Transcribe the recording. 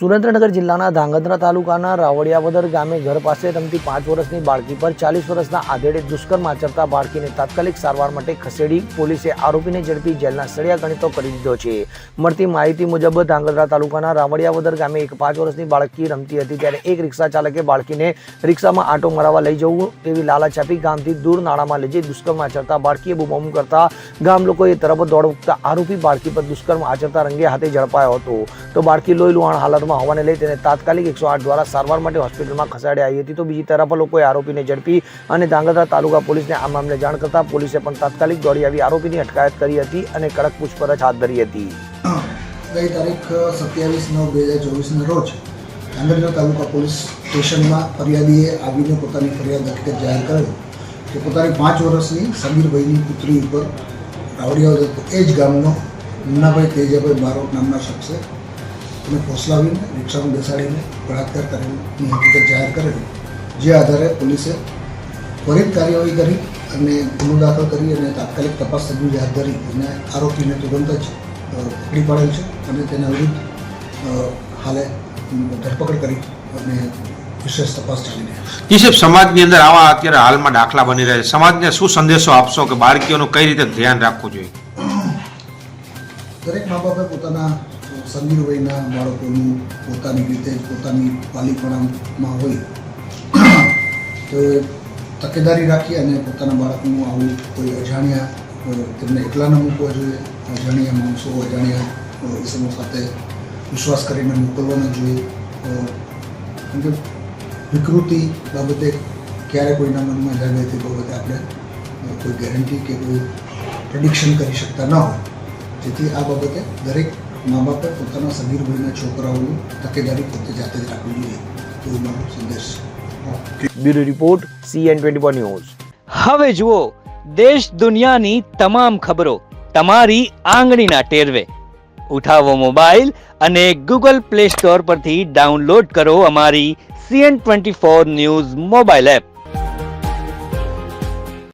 સુરેન્દ્રનગર જિલ્લાના ધાંગધ્રા તાલુકાના રાવડિયાવદર ગામે ઘર પાસે રમતી પાંચ વર્ષની બાળકી પર ચાલીસ વર્ષના આધેડે દુષ્કર્મ આચરતા બાળકીને તાત્કાલિક સારવાર માટે ખસેડી પોલીસે આરોપીને ઝડપી જેલના સળિયા ગણિતો કરી દીધો છે. મળતી માહિતી મુજબ ધાંગધ્રા તાલુકાના રાવડિયાવદર ગામે એક પાંચ વર્ષની બાળકી રમતી હતી ત્યારે એક રિક્ષા ચાલકે બાળકીને રિક્ષામાં આંટો મરાવવા લઈ જવું તેવી લાલચ આપી ગામથી દૂર નાળામાં લઈ જઈ દુષ્કર્મ આચરતા બાળકીએ બૂમાબૂમ કરતા ગામ લોકોએ તરફ દોડ આરોપી બાળકી પર દુષ્કર્મ આચરતા રંગે હાથે ઝડપાયો હતો. તો બાળકી લોહી લુહાણ હાલતમાં હોવાને લઈ તેને તાત્કાલિક એકસો આઠ દ્વારા સારવાર માટે હોસ્પિટલમાં ખસેડી આવી હતી. તો બીજી તરફ લોકોએ આરોપીને ઝડપી અને ધાંગધ્રા તાલુકા પોલીસને આ મામલે જાણ કરતા પોલીસે પણ તાત્કાલિક દોડી આવી આરોપીની અટકાયત કરી હતી અને કડક પૂછપરછ હાથ ધરી હતી. ગઈ તારીખ સત્યાવીસ નવ બે હજાર ચોવીસના રોજ ધાંગધ્રા તાલુકા પોલીસ સ્ટેશનમાં ફરિયાદીએ આવીને પોતાની ફરિયાદ હકીકત જાહેર કરેલ કે પોતાની પાંચ વર્ષની સમીરભાઈની પુત્રી ઉપર રાવડિયા એ જ ગામનો મુન્નાભાઈ તેજાભાઈ બારોટ નામના શખ્સે એને ફોસલાવીને રિક્ષામાં બેસાડીને બળાત્કાર કરેલની હકીકત જાહેર કરેલી જે આધારે પોલીસે ત્વરિત કાર્યવાહી કરી અને ગુનો દાખલ કરી અને તાત્કાલિક તપાસ તજવીજ હાથ ધરી અને આરોપીને તુરંત જ પકડી પાડેલ છે અને તેના વિરુદ્ધ હાલે ધરપકડ કરી અને વિશેષ તપાસ ચાલી રહી છે. સમાજની અંદર આવા અત્યારે હાલમાં દાખલા બની રહ્યા છે. સમાજને શું સંદેશો આપશો કે બાળકીઓનું કઈ રીતે ધ્યાન રાખવું જોઈએ? દરેક મા બાપે પોતાના સમીર વયના બાળકોનું પોતાની રીતે પોતાની પાલીપણામાં હોય. તો એ તકેદારી રાખી અને પોતાના બાળકનું આવું કોઈ અજાણ્યા તેમને એકલા ન મૂકવા જોઈએ. અજાણ્યા માણસો, અજાણ્યા ઈસમો સાથે વિશ્વાસ કરીને મોકલવા ન જોઈએ. કેમ કે વિકૃતિ બાબતે ક્યારે કોઈના મનમાં જાગે તે બાબતે આપણે કોઈ ગેરંટી કે કોઈ પ્રિડિક્શન કરી શકતા ન હોય. જેથી આ બાબતે દરેક મા બાપે પોતાના સગીર ભાઈના છોકરાઓની તકેદારી પોતે જાતે જ રાખવી જોઈએ. એવો મારો સંદેશ. છે bureau report CN twenty news. હવે જુઓ દેશ દુનિયાની તમામ ખબરો તમારી આંગળીના ટેરવે. ઉઠાવો મોબાઈલ અને ગૂગલ પ્લે સ્ટોર પરથી ડાઉનલોડ કરો અમારી CN twenty four news mobile app.